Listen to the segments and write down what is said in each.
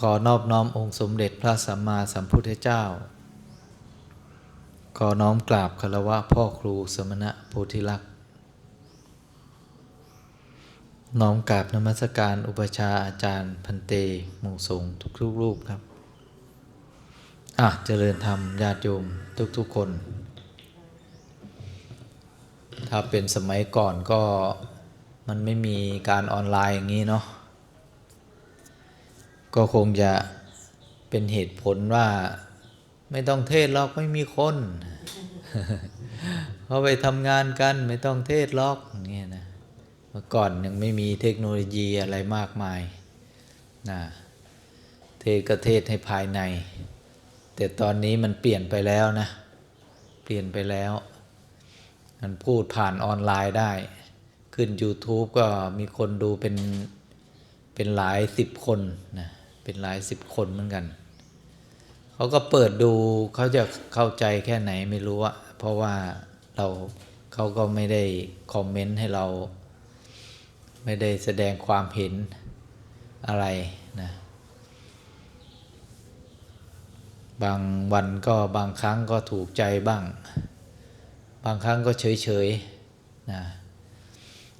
ขอนอบน้อมองค์สมเด็จพระสัมมาสัมพุทธเจ้า ขอน้อมกราบคารวะพ่อครูสมณะโพธิลักษณ์ น้อมกราบนมัสการอุปชาอาจารย์พันเตหมู่สงทุกๆรูปครับ อะเจริญธรรมญาติโยมทุกๆคน ถ้าเป็นสมัยก่อนก็มันไม่มีการออนไลน์อย่างนี้เนาะ ก็คงจะเป็นเหตุผลว่าไม่ต้องเทศหรอกไม่มีคนเขาไปทำงานกันไม่ต้องเทศหรอกอย่างเงี้ยนะเมื่อก่อนยังไม่มีเทคโนโลยีอะไรมากมายนะเทศก็เทศให้ภายใน แต่ตอนนี้มันเปลี่ยนไปแล้วนะ เปลี่ยนไปแล้ว มันพูดผ่านออนไลน์ได้ ขึ้น YouTube ก็มีคนดูเป็นเป็นหลายสิบคนนะ เป็นหลายสิบคนเหมือนกัน เขาก็เปิดดูเขาจะเข้าใจแค่ไหนไม่รู้อะเพราะว่าเราเขาก็ไม่ได้คอมเมนต์ให้เรา ไม่ได้แสดงความเห็นอะไรนะบางวันก็บางครั้งก็ถูกใจบ้าง บางครั้งก็เฉยเฉยๆนะ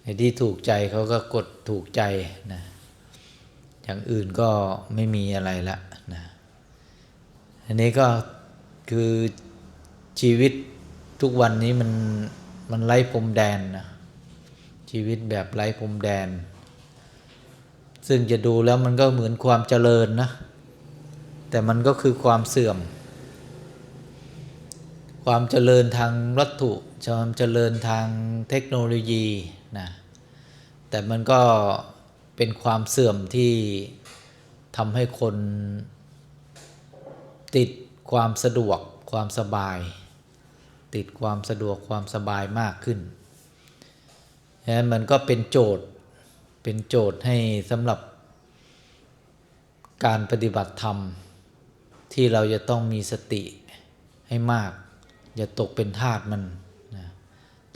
ไอ้ที่ถูกใจเขาก็กดถูกใจนะ อย่างอื่นก็ไม่มีอะไรละนะอันนี้ก็คือชีวิตทุกวันนี้มันมันไร้พรมแดนนะชีวิตแบบไร้พรมแดน ซึ่งจะดูแล้วมันก็เหมือนความเจริญนะ แต่มันก็คือความเสื่อม ความเจริญทางวัตถุความเจริญทางเทคโนโลยีนะแต่มันก็ เป็นความเสื่อมที่ทำให้คนติดความสะดวกความสบาย ติดความสะดวกความสบายมากขึ้นนะมันก็เป็นโจทย์เป็นโจทย์ให้สำหรับการปฏิบัติธรรม ที่เราจะต้องมีสติให้มาก อย่าตกเป็นทาสมันนะ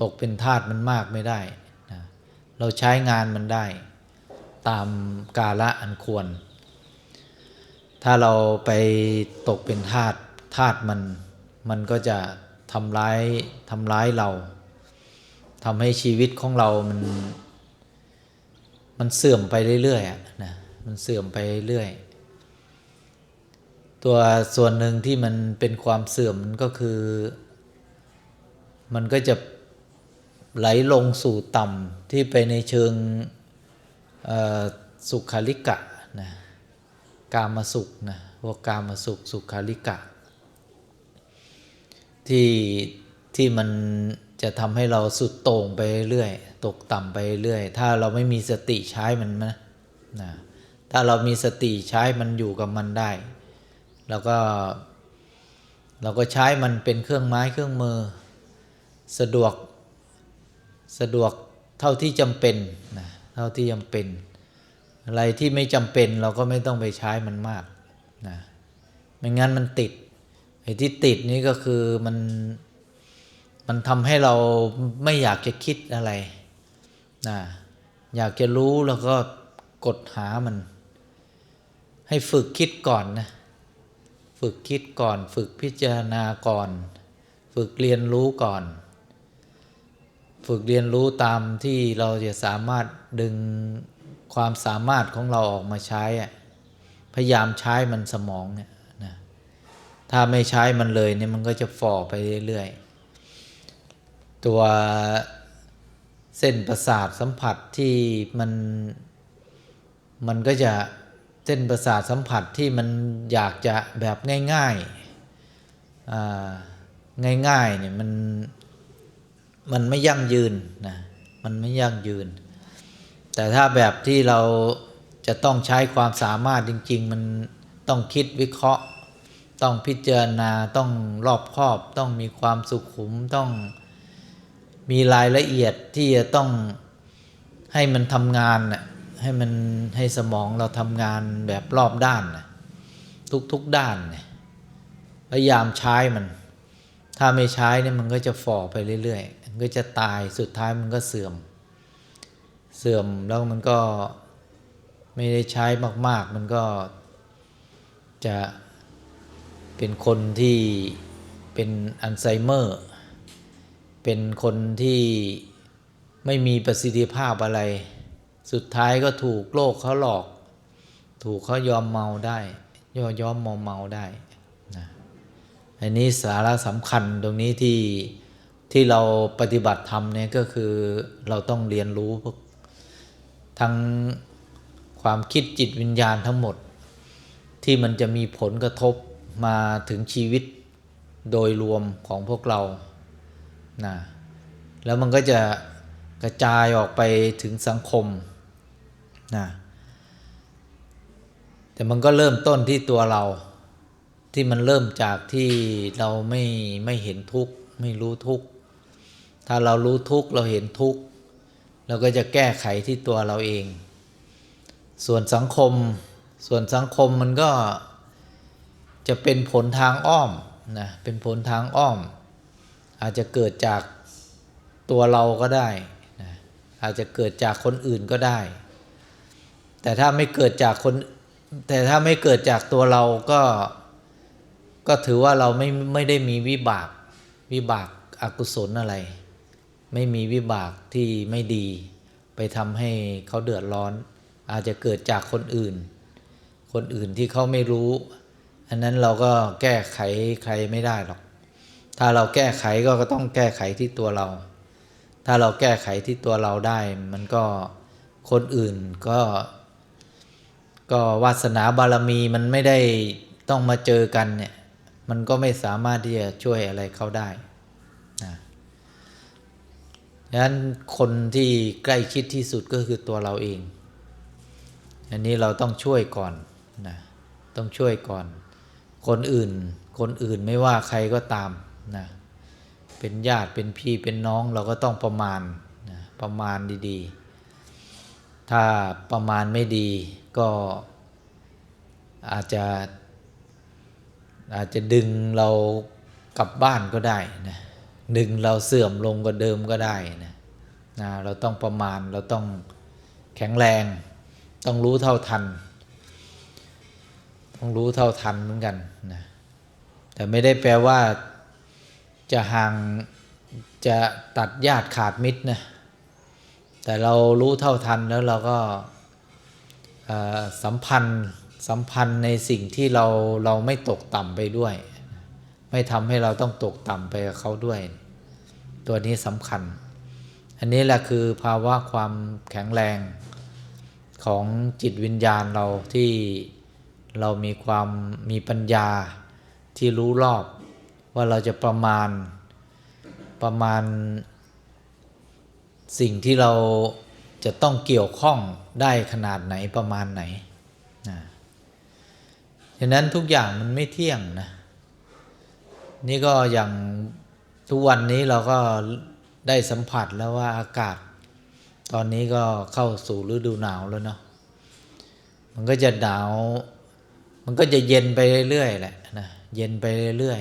ตกเป็นทาสมันมากไม่ได้นะเราใช้งานมันได้ ตามกาละอันควร ถ้าเราไปตกเป็นทาสทาสมัน มันก็จะทำร้ายทำร้ายเราทำให้ชีวิตของเรามัน มันเสื่อมไปเรื่อยๆนะมันเสื่อมไปเรื่อย ตัวส่วนหนึ่งที่มันเป็นความเสื่อมมันก็คือ มันก็จะไหลลงสู่ต่ำที่ไปในเชิง สุขาริกะนะกามสุขนะพวกกามสุขสุขาริกะ ที่ที่มันจะทำให้เราสุดโต่งไปเรื่อยตกต่ำไปเรื่อยถ้าเราไม่มีสติใช้มันนะนะถ้าเรามีสติใช้มันอยู่กับมันได้ แล้วก็เราก็ใช้มันเป็นเครื่องไม้เครื่องมือ สะดวกสะดวกเท่าที่จำเป็นนะ ท่าที่จำเป็น อะไรที่ไม่จำเป็นเราก็ไม่ต้องไปใช้มันมากนะไม่งั้นมันติดไอ้ที่ติดนี่ก็คือมันมันทำให้เราไม่อยากจะคิดอะไรนะอยากจะรู้แล้วก็กดหามัน ให้ฝึกคิดก่อนนะ ฝึกคิดก่อน ฝึกพิจารณาก่อน ฝึกเรียนรู้ก่อน ฝึกเรียนรู้ตามที่เราจะสามารถดึงความสามารถของเราออกมาใช้พยายามใช้มันสมองเนี่ยนะถ้าไม่ใช้มันเลยเนี่ยมันก็จะฝ่อไปเรื่อยๆ ตัวเส้นประสาทสัมผัสที่มันมันก็จะเส้นประสาทสัมผัสที่มันอยากจะแบบง่ายๆอ่าง่ายๆเนี่ยมัน มันไม่ยั่งยืนนะมันไม่ยั่งยืน แต่ถ้าแบบที่เราจะต้องใช้ความสามารถจริง ๆ มันต้องคิดวิเคราะห์ ต้องพิจารณาต้องรอบคอบ ต้องมีความสุขุมต้องมีรายละเอียดที่จะต้องให้มันทำงานน่ะให้มันให้สมองเราทำงานแบบรอบด้านน่ะทุกๆด้านเนี่ยพยายามใช้มัน ถ้าไม่ใช้เนี่ยมันก็จะฝ่อไปเรื่อยๆ ก็จะตายสุดท้ายมันก็เสื่อม เสื่อมแล้วมันก็ไม่ได้ใช้มาก ๆ มันก็จะเป็นคนที่เป็นอัลไซเมอร์ เป็นคนที่ไม่มีประสิทธิภาพอะไร สุดท้ายก็ถูกโลกเขาหลอก ถูกเขายอมเมาได้ย่อยอมเมาเมาได้นะอันนี้สาระสำคัญตรงนี้ที่ ที่เราปฏิบัติธรรมเนี่ยก็คือเราต้องเรียนรู้พวกทั้งความคิดจิตวิญญาณทั้งหมด ที่มันจะมีผลกระทบมาถึงชีวิตโดยรวมของพวกเรานะแล้วมันก็จะกระจายออกไปถึงสังคมนะแต่มันก็เริ่มต้นที่ตัวเรา ที่มันเริ่มจากที่เราไม่ไม่เห็นทุกข์ ไม่รู้ทุกข์ ถ้าเรารู้ทุกข์เราเห็นทุกข์เราก็จะแก้ไขที่ตัวเราเอง ส่วนสังคม ส่วนสังคมมันก็จะเป็นผลทางอ้อมนะเป็นผลทางอ้อม อาจจะเกิดจากตัวเราก็ได้นะอาจจะเกิดจากคนอื่นก็ได้ แต่ถ้าไม่เกิดจากคน แต่ถ้าไม่เกิดจากตัวเราก็ก็ถือว่าเราไม่ไม่ได้มีวิบากวิบากอากุศลอะไร ไม่มีวิบากที่ไม่ดี ไปทำให้เขาเดือดร้อน อาจจะเกิดจากคนอื่น คนอื่นที่เขาไม่รู้ อันนั้นเราก็แก้ไขใครไม่ได้หรอก ถ้าเราแก้ไขก็ต้องแก้ไขที่ตัวเรา ถ้าเราแก้ไขที่ตัวเราได้ มันก็คนอื่นก็ ก็วาสนาบารมีมันไม่ได้ต้องมาเจอกันเนี่ย มันก็ไม่สามารถที่จะช่วยอะไรเขาได้ ดังนั้นคนที่ใกล้ชิดที่สุดก็คือตัวเราเอง อันนี้เราต้องช่วยก่อนนะต้องช่วยก่อน คนอื่น คนอื่นไม่ว่าใครก็ตามนะเป็นญาติเป็นพี่เป็นน้องเราก็ต้องประมาณนะประมาณดีๆ ถ้าประมาณไม่ดีก็อาจจะอาจจะดึงเรากลับบ้านก็ได้นะ ดึงเราเสื่อมลงกว่าเดิมก็ได้นะนะเราต้องประมาณเราต้องแข็งแรง ต้องรู้เท่าทัน ต้องรู้เท่าทันเหมือนกันนะแต่ไม่ได้แปลว่าจะห่างจะตัดญาติขาดมิตรนะแต่เรารู้เท่าทันแล้วเราก็สัมพันธ์สัมพันธ์ในสิ่งที่เราเราไม่ตกต่ำไปด้วย ไม่ทำให้เราต้องตกต่ำไปกับเขาด้วย ตัวนี้สำคัญ อันนี้แหละคือภาวะความแข็งแรงของจิตวิญญาณเราที่เรามีความมีปัญญาที่รู้รอบว่าเราจะประมาณประมาณ สิ่งที่เราจะต้องเกี่ยวข้องได้ขนาดไหนประมาณไหนนะฉะนั้นทุกอย่างมันไม่เที่ยงนะ นี่ก็อย่างทุกวันนี้เราก็ได้สัมผัสแล้วว่าอากาศ ตอนนี้ก็เข้าสู่ฤดูหนาวแล้วเนาะมันก็จะหนาว มันก็จะเย็นไปเรื่อยๆแหละนะเย็นไปเรื่อย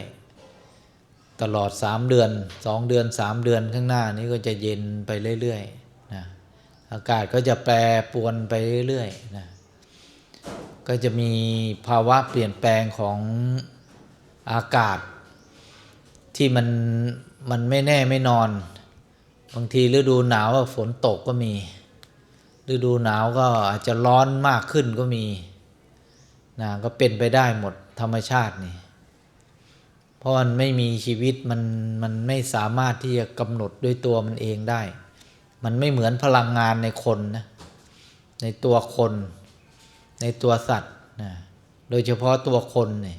ๆตลอดสามเดือนสองเดือนสามเดือนข้างหน้านี้ก็จะเย็นไปเรื่อยๆนะอากาศก็จะแปรปรวนไปเรื่อยๆนะก็จะมีภาวะเปลี่ยนแปลงของอากาศ ที่มันมันไม่แน่ไม่นอน บางทีฤดูหนาวฝนตกก็มี ฤดูหนาวก็อาจจะร้อนมากขึ้นก็มีนะก็เป็นไปได้หมดธรรมชาตินี่เพราะมันไม่มีชีวิตมันมันไม่สามารถที่จะกำหนดด้วยตัวมันเองได้ มันไม่เหมือนพลังงานในคนนะในตัวคน ในตัวสัตว์นะโดยเฉพาะตัวคนเนี่ย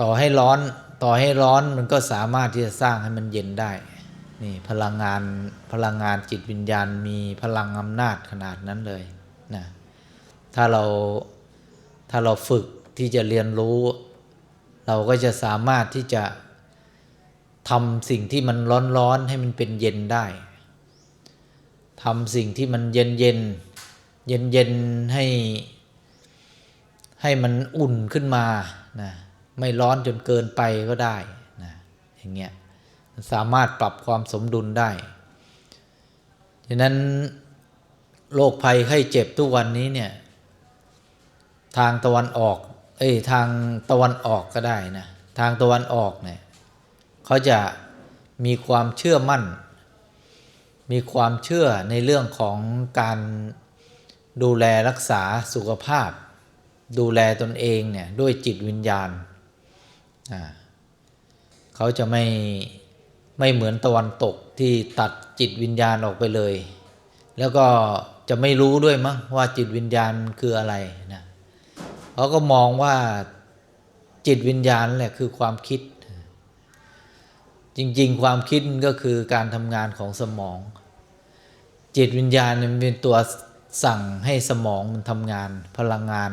ต่อให้ร้อนต่อให้ร้อนมันก็สามารถที่จะสร้างให้มันเย็นได้นี่พลังงานพลังงานจิตวิญญาณมีพลังอำนาจขนาดนั้นเลยนะถ้าเราถ้าเราฝึกที่จะเรียนรู้ เราก็จะสามารถที่จะทำสิ่งที่มันร้อนๆให้มันเป็นเย็นได้ทำสิ่งที่มันเย็นเย็นเย็นเย็นให้ให้มันอุ่นขึ้นมานะ ไม่ร้อนจนเกินไปก็ได้นะอย่างเงี้ยสามารถปรับความสมดุลได้ฉะนั้นโรคภัยไข้เจ็บทุกวันนี้เนี่ย ทางตะวันออก เอ้ยทางตะวันออกก็ได้นะทางตะวันออกเนี่ยเขาจะมีความเชื่อมั่น มีความเชื่อในเรื่องของการดูแลรักษาสุขภาพ ดูแลตนเองเนี่ยด้วยจิตวิญญาณ เขาจะไม่ไม่เหมือนตะวันตกที่ตัดจิตวิญญาณออกไปเลย แล้วก็จะไม่รู้ด้วยมั้งว่าจิตวิญญาณคืออะไรนะเขาก็มองว่าจิตวิญญาณแหละคือความคิด จริงๆ ความคิดมันก็คือการทำงานของสมอง จิตวิญญาณมันเป็นตัวสั่งให้สมองมันทำงาน พลังงาน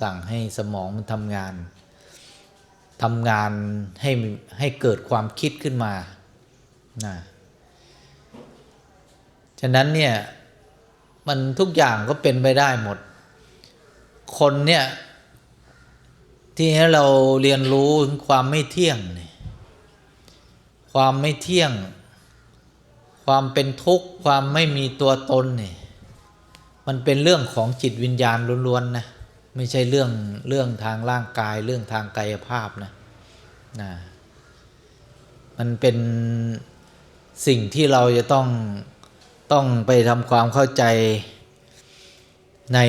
สั่งให้สมองมันทำงาน ทำงานให้ให้เกิดความคิดขึ้นมานะฉะนั้นเนี่ยมันทุกอย่างก็เป็นไปได้หมด คนเนี่ยที่ให้เราเรียนรู้ถึงความไม่เที่ยงเนี่ยความไม่เที่ยง ความเป็นทุกข์ ความไม่มีตัวตนเนี่ยมันเป็นเรื่องของจิตวิญญาณล้วนๆนะ ไม่ใช่เรื่องเรื่องทางร่างกายเรื่องทางกายภาพนะนะมันเป็นสิ่งที่เราจะต้องต้องไปทำความเข้าใจใน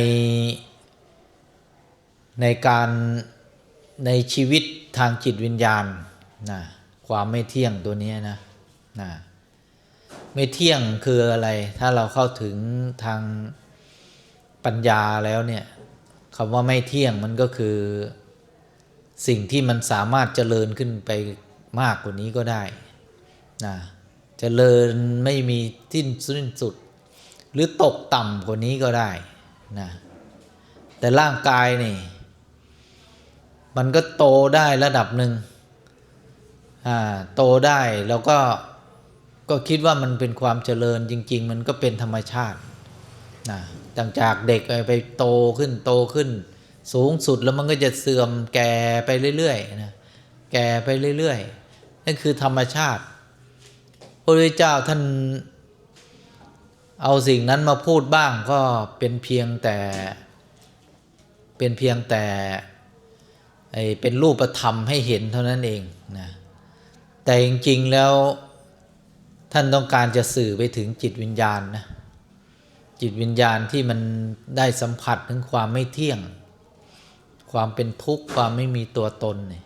ในการในชีวิตทางจิตวิญญาณนะความไม่เที่ยงตัวนี้นะนะไม่เที่ยงคืออะไร ถ้าเราเข้าถึงทางปัญญาแล้วเนี่ย คำว่าไม่เที่ยงมันก็คือสิ่งที่มันสามารถเจริญขึ้นไปมากกว่านี้ก็ได้นะเจริญไม่มีสิ้นสิ้นสุด หรือตกต่ำกว่านี้ก็ได้นะแต่ร่างกายนี่ มันก็โตได้ระดับหนึ่งอ่าโตได้แล้วก็ก็คิดว่ามันเป็นความเจริญจริง ๆ มันก็เป็นธรรมชาตินะ ต่างจากเด็กไปโตขึ้นโตขึ้น สูงสุดแล้วมันก็จะเสื่อมแก่ไปเรื่อยๆนะแก่ไปเรื่อยๆนั่นคือธรรมชาติพระพุทธเจ้าท่านเอาสิ่งนั้นมาพูดบ้างก็เป็นเพียงแต่เป็นเพียงแต่ไอเป็นรูปธรรมให้เห็นเท่านั้นเองนะแต่จริงๆแล้วท่านต้องการจะสื่อไปถึงจิตวิญญาณนะ จิตวิญญาณที่มันได้สัมผัสถึงความไม่เที่ยง ความเป็นทุกข์ความไม่มีตัวตนเนี่ย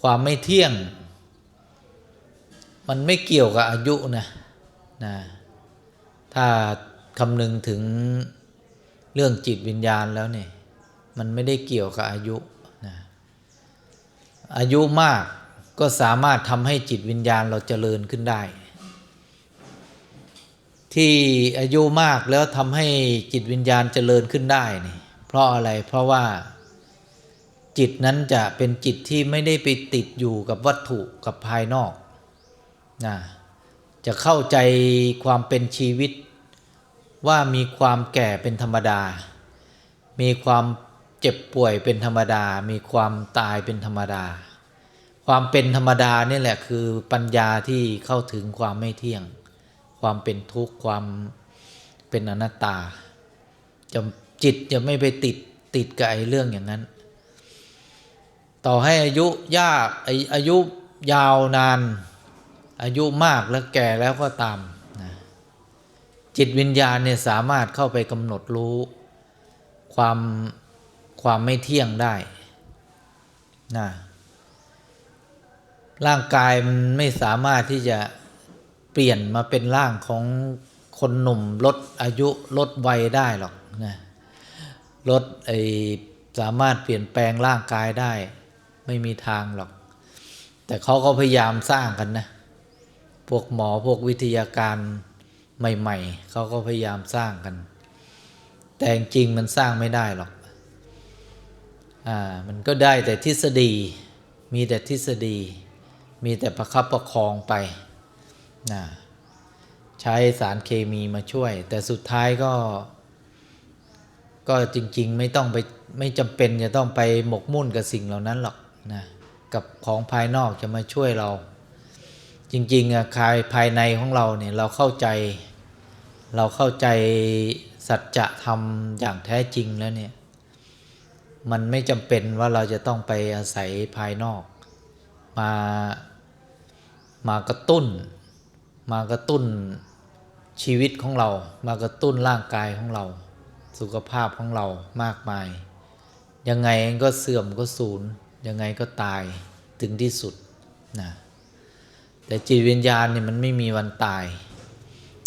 ความไม่เที่ยง มันไม่เกี่ยวกับอายุนะนะถ้าคำนึงถึงเรื่องจิตวิญญาณแล้วเนี่ยมันไม่ได้เกี่ยวกับอายุนะอายุมากก็สามารถทำให้จิตวิญญาณเราเจริญขึ้นได้ ที่อายุมากแล้วทำให้จิตวิญญาณเจริญขึ้นได้นี่เพราะอะไรเพราะว่าจิตนั้นจะเป็นจิตที่ไม่ได้ไปติดอยู่กับวัตถุกับภายนอกนะจะเข้าใจความเป็นชีวิต ว่ามีความแก่เป็นธรรมดา มีความเจ็บป่วยเป็นธรรมดา มีความตายเป็นธรรมดา ความเป็นธรรมดานี่แหละคือปัญญาที่เข้าถึงความไม่เที่ยง ความเป็นทุกข์ความเป็นอนัตตาจะจิตจะไม่ไปติดติดกับไอ้เรื่องอย่างนั้น ต่อให้อายุยากออายุยาวนาน อายุมากแล้วแก่แล้วก็ตามนะจิตวิญญาณเนี่ยสามารถเข้าไปกำหนดรู้ ความความไม่เที่ยงได้นะร่างกายมันไม่สามารถที่จะ เปลี่ยนมาเป็นร่างของคนหนุ่มลดอายุลดวัยได้หรอกนะลดไอสามารถเปลี่ยนแปลงร่างกายได้ ไม่มีทางหรอก แต่เขาก็พยายามสร้างกันนะ พวกหมอพวกวิทยาการใหม่ๆเขาก็พยายามสร้างกัน แต่จริงมันสร้างไม่ได้หรอกอ่ามันก็ได้แต่ทฤษฎีมีแต่ทฤษฎี มีแต่ประคับประคองไป นะใช้สารเคมีมาช่วย แต่สุดท้ายก็ ก็จริงๆไม่ต้องไปไม่จำเป็นจะต้องไปหมกมุ่นกับสิ่งเหล่านั้นหรอกนะกับของภายนอกจะมาช่วยเรา จริงๆอะภายภายในของเราเนี่ยเราเข้าใจ เราเข้าใจสัจธรรมอย่างแท้จริงแล้วเนี่ยมันไม่จำเป็นว่าเราจะต้องไปอาศัยภายนอก มามากระตุ้น มากระตุ้นชีวิตของเรา มากระตุ้นร่างกายของเรา สุขภาพของเรามากมาย ยังไงก็เสื่อมก็สูญยังไงก็ตายถึงที่สุดนะแต่จิตวิญญาณเนี่ยมันไม่มีวันตาย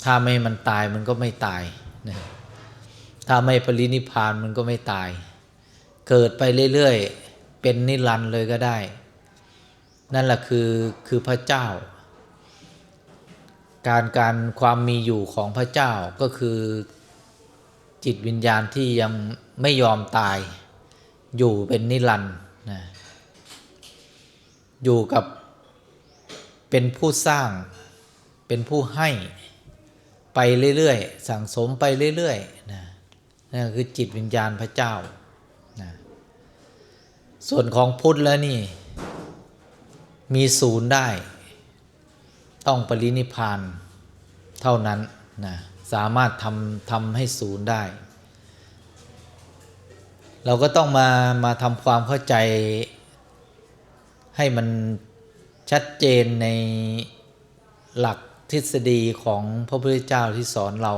ถ้าไม่มันตายมันก็ไม่ตายนะถ้าไม่ปรินิพานมันก็ไม่ตาย เกิดไปเรื่อยๆ เป็นนิรันดร์เลยก็ได้ นั่นแหละคือคือพระเจ้า การการความมีอยู่ของพระเจ้าก็คือจิตวิญญาณที่ยังไม่ยอมตายอยู่เป็นนิรันดร์นะอยู่กับเป็นผู้สร้างเป็นผู้ให้ไปเรื่อยๆ สั่งสมไปเรื่อยๆนะนั่นคือจิตวิญญาณพระเจ้านะส่วนของพุทธแล้วนี่ มีศูนย์ได้ ต้องปรินิพานเท่านั้นนะสามารถทำทำให้ศูนย์ได้ เราก็ต้องมามาทำความเข้าใจให้มันชัดเจนในหลักทฤษฎีของพระพุทธเจ้าที่สอนเรา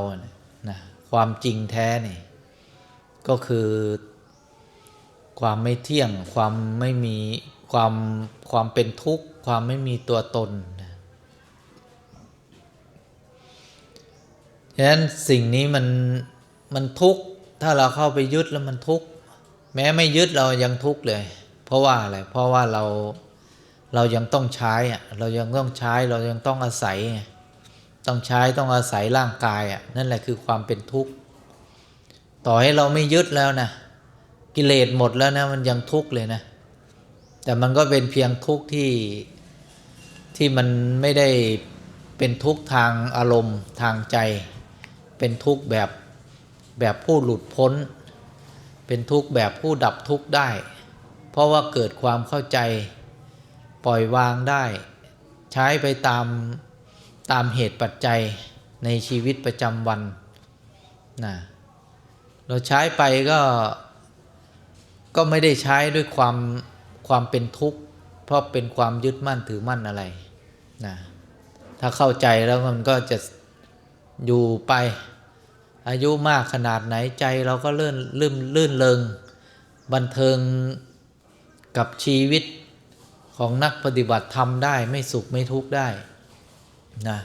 นะความจริงแท้นี่ก็คือความไม่เที่ยงความไม่มีความความเป็นทุกข์ ความไม่มีตัวตนนะ ฉะนั้นสิ่งนี้มันมันทุกข์ถ้าเราเข้าไปยึดแล้วมันทุกข์แม้ไม่ยึดเรายังทุกข์เลย เพราะว่าอะไรเพราะว่าเราเรายังต้องใช้อะเรายังต้องใช้เรายังต้องอาศัย ต้องใช้ต้องอาศัยร่างกายอะนั่นแหละคือความเป็นทุกข์ต่อให้เราไม่ยึดแล้วนะกิเลสหมดแล้วนะมันยังทุกข์เลยนะ แต่มันก็เป็นเพียงทุกข์ที่ที่มันไม่ได้เป็นทุกข์ทางอารมณ์ทางใจ เป็นทุกข์แบบแบบผู้หลุดพ้น เป็นทุกข์แบบผู้ดับทุกข์ได้ เพราะว่าเกิดความเข้าใจปล่อยวางได้ ใช้ไปตามตามเหตุปัจจัยในชีวิตประจำวันนะเราใช้ไปก็ก็ไม่ได้ใช้ด้วยความความเป็นทุกข์ เพราะเป็นความยึดมั่นถือมั่นอะไรนะถ้าเข้าใจแล้วมันก็จะ อยู่ไป อายุมากขนาดไหนใจเราก็เลื่อนลื่นลื่นเริงบันเทิงกับชีวิตของนักปฏิบัติธรรมได้ไม่สุขไม่ทุกข์ได้นะ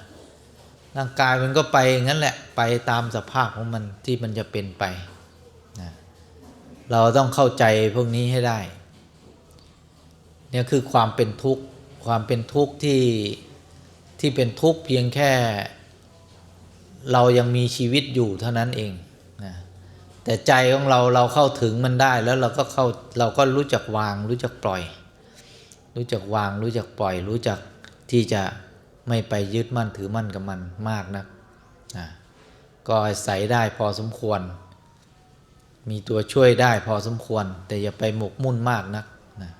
ร่างกายมันก็ไปงั้นแหละไปตามสภาพของมันที่มันจะเป็นไปนะเราต้องเข้าใจพวกนี้ให้ได้เนี่ยคือความเป็นทุกข์ความเป็นทุกข์ที่ที่เป็นทุกข์เพียงแค่ เรายังมีชีวิตอยู่เท่านั้นเองนะแต่ใจของเราเราเข้าถึงมันได้แล้วเราก็เข้าเราก็รู้จักวาง รู้จักปล่อย รู้จักวาง รู้จักปล่อย รู้จักที่จะไม่ไปยึดมั่นถือมั่นกับมันมากนะนะก็ใส่ได้พอสมควร มีตัวช่วยได้พอสมควร แต่อย่าไปหมกมุ่นมากนักนะ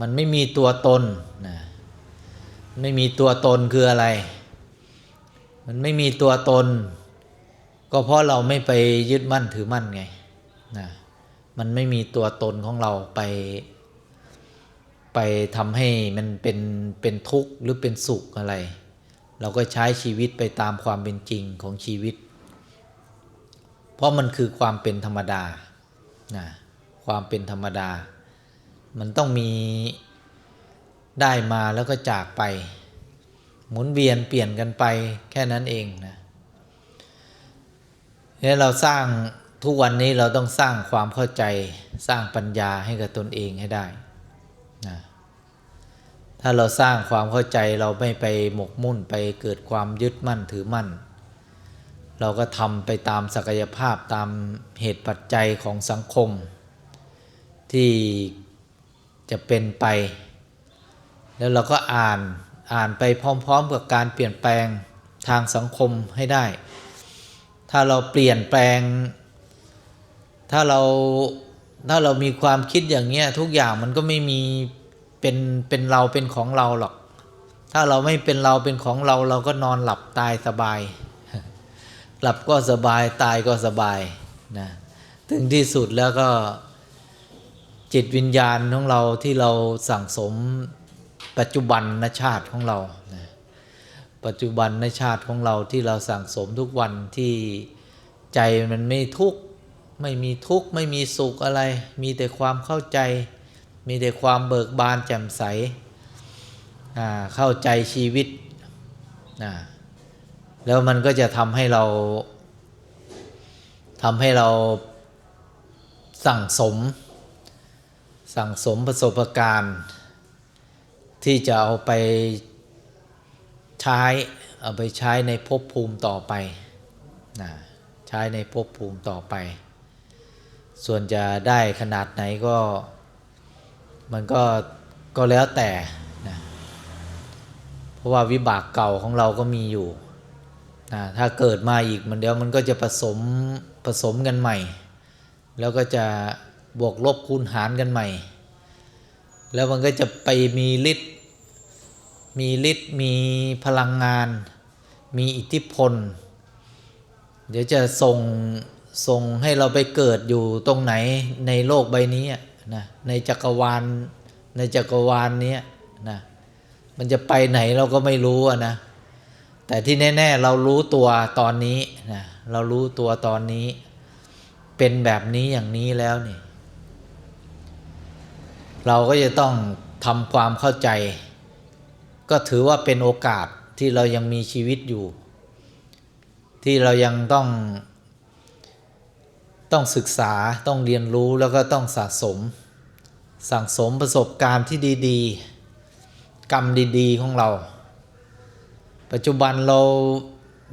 มันไม่มีตัวตนนะไม่มีตัวตนคืออะไร มันไม่มีตัวตน ก็เพราะเราไม่ไปยึดมั่นถือมั่นไงนะมันไม่มีตัวตนของเราไป ไปทำให้มันเป็นเป็นทุกข์หรือเป็นสุขอะไร เราก็ใช้ชีวิตไปตามความเป็นจริงของชีวิต เพราะมันคือความเป็นธรรมดานะความเป็นธรรมดา มันต้องมีได้มาแล้วก็จากไป หมุนเวียนเปลี่ยนกันไปแค่นั้นเองนะนี่เราสร้างทุกวันนี้เราต้องสร้างความเข้าใจสร้างปัญญาให้กับตนเองให้ได้นะถ้าเราสร้างความเข้าใจเราไม่ไปหมกมุ่นไปเกิดความยึดมั่นถือมั่น เราก็ทำไปตามศักยภาพตามเหตุปัจจัยของสังคม ที่จะเป็นไป แล้วเราก็อ่าน อ่านไปพร้อมๆกับการเปลี่ยนแปลงทางสังคมให้ได้ ถ้าเราเปลี่ยนแปลง ถ้าเราถ้าเรามีความคิดอย่างเงี้ยทุกอย่างมันก็ไม่มีเป็นเป็นเราเป็นของเราหรอก ถ้าเราไม่เป็นเราเป็นของเราเราก็นอนหลับตายสบาย หลับก็สบายตายก็สบายนะถึงที่สุดแล้วก็จิตวิญญาณของเราที่เราสั่งสม ปัจจุบันนชาติของเรา ปัจจุบันนชาติของเราที่เราสั่งสมทุกวันที่ใจมันไม่ทุกข์ไม่มีทุกข์ไม่มีสุขอะไร มีแต่ความเข้าใจ มีแต่ความเบิกบานแจ่มใสเข้าใจชีวิต แล้วมันก็จะทำให้เราทำให้เราสั่งสม สั่งสมประสบการณ์ ที่จะเอาไปใช้เอาไปใช้ในภพภูมิต่อไปนะใช้ในภพภูมิต่อไป ส่วนจะได้ขนาดไหนก็มันก็ก็แล้วแต่นะเพราะว่าวิบากเก่าของเราก็มีอยู่นะถ้าเกิดมาอีกมันเดี๋ยวมันก็จะผสมผสมกันใหม่ แล้วก็จะบวกลบคูณหารกันใหม่ แล้วมันก็จะไปมีฤทธิ์มีฤทธิ์มีพลังงาน มีอิทธิพล เดี๋ยวจะส่งส่งให้เราไปเกิดอยู่ตรงไหนในโลกใบนี้นะในจักรวาลในจักรวาลนี้นะมันจะไปไหนเราก็ไม่รู้นะแต่ที่แน่ ๆ เรารู้ตัวตอนนี้นะเรารู้ตัวตอนนี้ เป็นแบบนี้อย่างนี้แล้วนี่ เราก็จะต้องทำความเข้าใจ ก็ถือว่าเป็นโอกาสที่เรายังมีชีวิตอยู่ ที่เรายังต้อง ต้องศึกษาต้องเรียนรู้แล้วก็ต้องสะสม สั่งสมประสบการณ์ที่ดีๆ กรรมดีๆ ของเรา ปัจจุบันเรา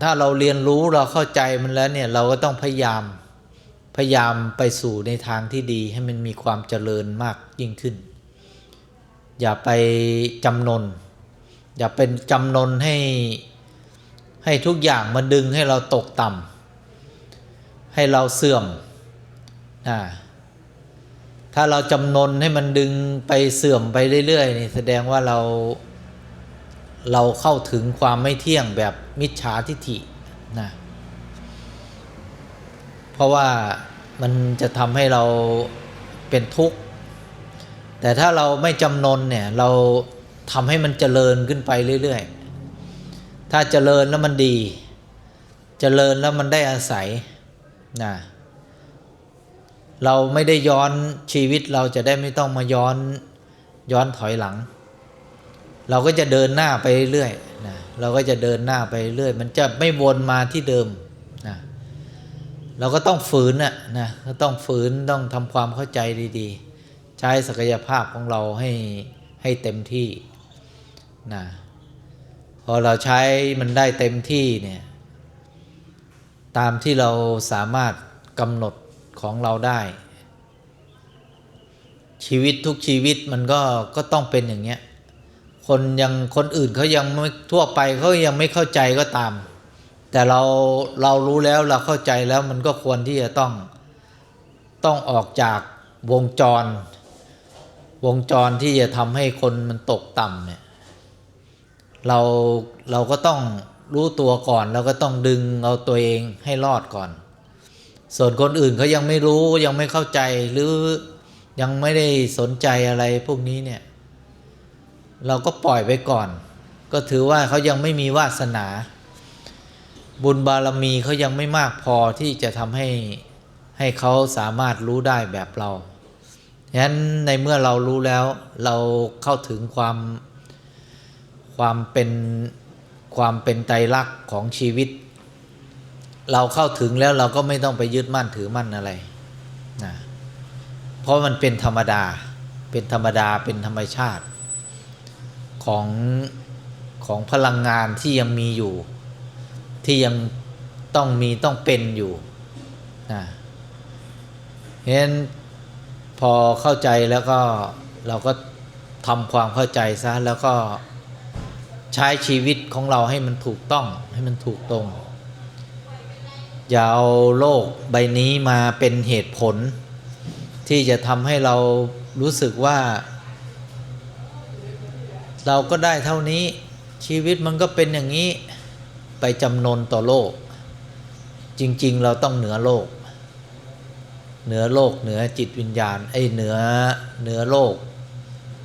ถ้าเราเรียนรู้เราเข้าใจมันแล้วเนี่ยเราก็ต้องพยายาม พยายามไปสู่ในทางที่ดีให้มันมีความเจริญมากยิ่งขึ้น อย่าไปจำนน อย่าเป็นจำนนให้ให้ทุกอย่างมาดึงให้เราตกต่ำให้เราเสื่อมนะถ้าเราจำนนให้มันดึงไปเสื่อมไปเรื่อยๆนี่แสดงว่าเราเราเข้าถึงความไม่เที่ยงแบบมิจฉาทิฐินะ เพราะว่ามันจะทำให้เราเป็นทุกข์ แต่ถ้าเราไม่จำนนเนี่ยเราทำให้มันเจริญขึ้นไปเรื่อยๆ ถ้าเจริญแล้วมันดี เจริญแล้วมันได้อาศัยนะเราไม่ได้ย้อนชีวิตเราจะได้ไม่ต้องมาย้อนย้อนถอยหลัง เราก็จะเดินหน้าไปเรื่อยนะเราก็จะเดินหน้าไปเรื่อยมันจะไม่วนมาที่เดิม เราก็ต้องฝืนนะนะก็ต้องฝืนต้องทำความเข้าใจดีๆ ใช้ศักยภาพของเราให้ให้เต็มที่นะพอเราใช้มันได้เต็มที่เนี่ยตามที่เราสามารถกำหนดของเราได้ ชีวิตทุกชีวิตมันก็ก็ต้องเป็นอย่างเงี้ยคนยังคนอื่นเขายังไม่ทั่วไปเขายังไม่เข้าใจก็ตาม แต่เราเรารู้แล้วเราเข้าใจแล้วมันก็ควรที่จะต้องต้องออกจากวงจร วงจรที่จะทำให้คนมันตกต่ำเนี่ยเราเราก็ต้องรู้ตัวก่อนแล้วก็ต้องดึงเอาตัวเองให้รอดก่อน ส่วนคนอื่นเขายังไม่รู้ยังไม่เข้าใจหรือยังไม่ได้สนใจอะไรพวกนี้เนี่ยเราก็ปล่อยไปก่อน ก็ถือว่าเขายังไม่มีวาสนา บุญบารมีเขายังไม่มากพอที่จะทำให้ให้เขาสามารถรู้ได้แบบเราฉะนั้นในเมื่อเรารู้แล้วเราเข้าถึงความความเป็นความเป็นไตรลักษณ์ของชีวิต เราเข้าถึงแล้วเราก็ไม่ต้องไปยึดมั่นถือมั่นอะไรนะเพราะมันเป็นธรรมดา เป็นธรรมดาเป็นธรรมชาติของของพลังงานที่ยังมีอยู่ ที่ยังต้องมีต้องเป็นอยู่นะเพราะฉะนั้นพอเข้าใจแล้วก็เราก็ทำความเข้าใจซะแล้วก็ใช้ชีวิตของเราให้มันถูกต้องให้มันถูกตรง อย่าเอาโลกใบนี้มาเป็นเหตุผล ที่จะทำให้เรารู้สึกว่า เราก็ได้เท่านี้ชีวิตมันก็เป็นอย่างนี้ ไปจำนนต่อโลก จริง ๆ เราต้องเหนือโลก เหนือโลกเหนือจิตวิญญาณไอ้เหนือเหนือโลก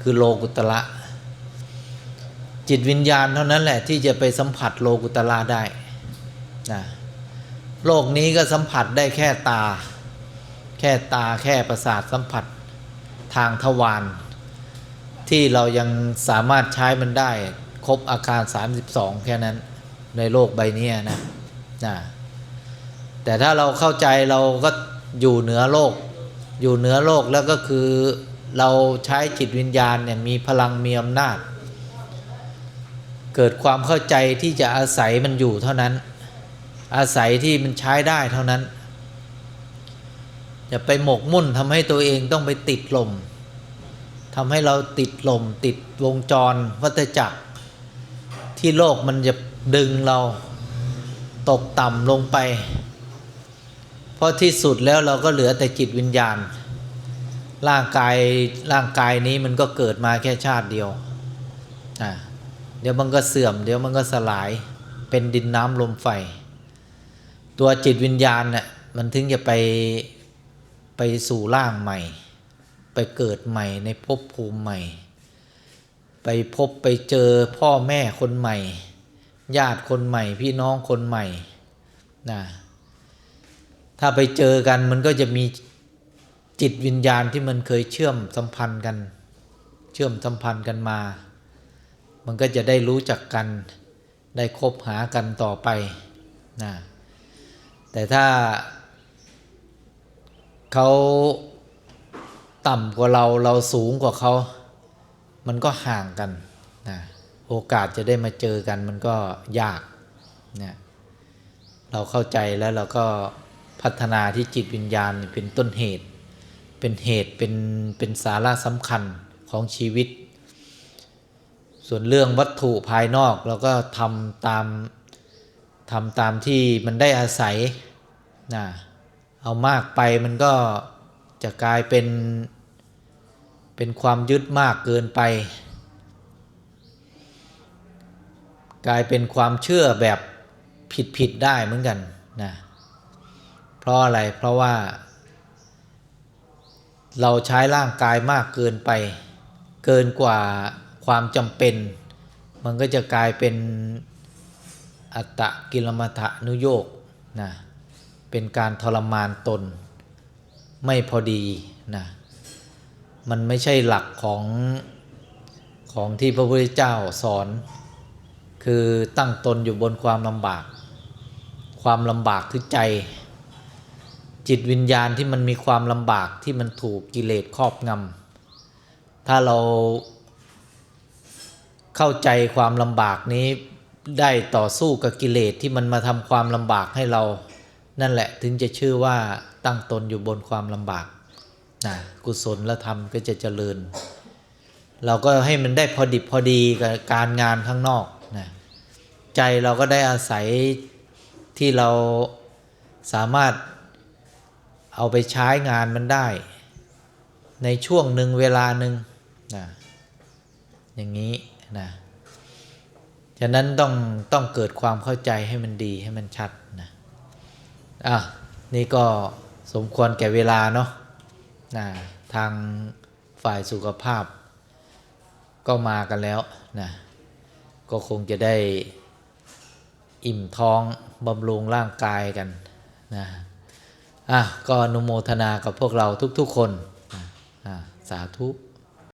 คือโลกุตละ จิตวิญญาณเท่านั้นแหละที่จะไปสัมผัสโลกุตละได้นะโลกนี้ก็สัมผัสได้แค่ตา แค่ตาแค่ประสาทสัมผัสทางทวารที่เรายังสามารถใช้มันได้ ครบอาการ 32 แค่นั้น ในโลกใบนี้นะนะแต่ถ้าเราเข้าใจเราก็อยู่เหนือโลก อยู่เหนือโลกแล้วก็คือเราใช้จิตวิญญาณเนี่ยมีพลังมีอำนาจ เกิดความเข้าใจที่จะอาศัยมันอยู่เท่านั้น อาศัยที่มันใช้ได้เท่านั้นอย่าไปหมกมุ่นทำให้ตัวเองต้องไปติดลมทำให้เราติดลมติดวงจรวัฏจักร ที่โลกมันจะ ดึงเราตกต่ำลงไป เพราะที่สุดแล้วเราก็เหลือแต่จิตวิญญาณ ร่างกายร่างกายนี้มันก็เกิดมาแค่ชาติเดียวอะเดี๋ยวมันก็เสื่อม เดี๋ยวมันก็สลายเป็นดินน้ำลมไฟ ตัวจิตวิญญาณน่ะมันถึงจะไปไปสู่ร่างใหม่ ไปเกิดใหม่ในภพภูมิใหม่ ไปพบไปเจอพ่อแม่คนใหม่ ญาติคนใหม่ พี่น้องคนใหม่นะถ้าไปเจอกันมันก็จะมีจิตวิญญาณที่มันเคยเชื่อมสัมพันธ์กัน เชื่อมสัมพันธ์กันมา มันก็จะได้รู้จักกันได้คบหากันต่อไปนะแต่ถ้าเขาต่ำกว่าเราเราสูงกว่าเขา มันก็ห่างกันนะ โอกาสจะได้มาเจอกันมันก็ยากเนะเราเข้าใจแล้วเราก็พัฒนาที่จิตวิญญาณเป็นต้นเหตุ เป็นเหตุเป็นเป็นสาระสำคัญของชีวิต ส่วนเรื่องวัตถุภายนอกเราก็ทำตามทำตามที่มันได้อาศัยนะเอามากไปมันก็จะกลายเป็นเป็นความยึดมากเกินไป กลายเป็นความเชื่อแบบผิดๆได้เหมือนกันนะเพราะอะไรเพราะว่า เราใช้ร่างกายมากเกินไป เกินกว่าความจำเป็น มันก็จะกลายเป็นอัตตะกิลมัฐะนุโยกนะเป็นการทรมานตนไม่พอดีนะมันไม่ใช่หลักของของที่พระพุทธเจ้าสอน คือตั้งตนอยู่บนความลำบาก ความลำบากคือใจ จิตวิญญาณที่มันมีความลำบากที่มันถูกกิเลสครอบงำถ้าเราเข้าใจความลำบากนี้ได้ต่อสู้กับกิเลสที่มันมาทำความลำบากให้เรา นั่นแหละถึงจะชื่อว่าตั้งตนอยู่บนความลำบากนะกุศลและธรรมก็จะเจริญ เราก็ให้มันได้พอดิบพอดีกับการงานข้างนอก นะใจเราก็ได้อาศัยที่เราสามารถเอาไปใช้งานมันได้ ในช่วงหนึ่งเวลาหนึ่งนะอย่างนี้นะฉะนั้นต้องต้องเกิดความเข้าใจให้มันดีให้มันชัดนะอะนี่ก็สมควรแก่เวลาเนาะนะทางฝ่ายสุขภาพก็มากันแล้วนะ ก็คงจะได้อิ่มท้องบำรุงร่างกายกันนะอะก็อนุโมทนากับพวกเราทุกๆคนอะอะสาธุ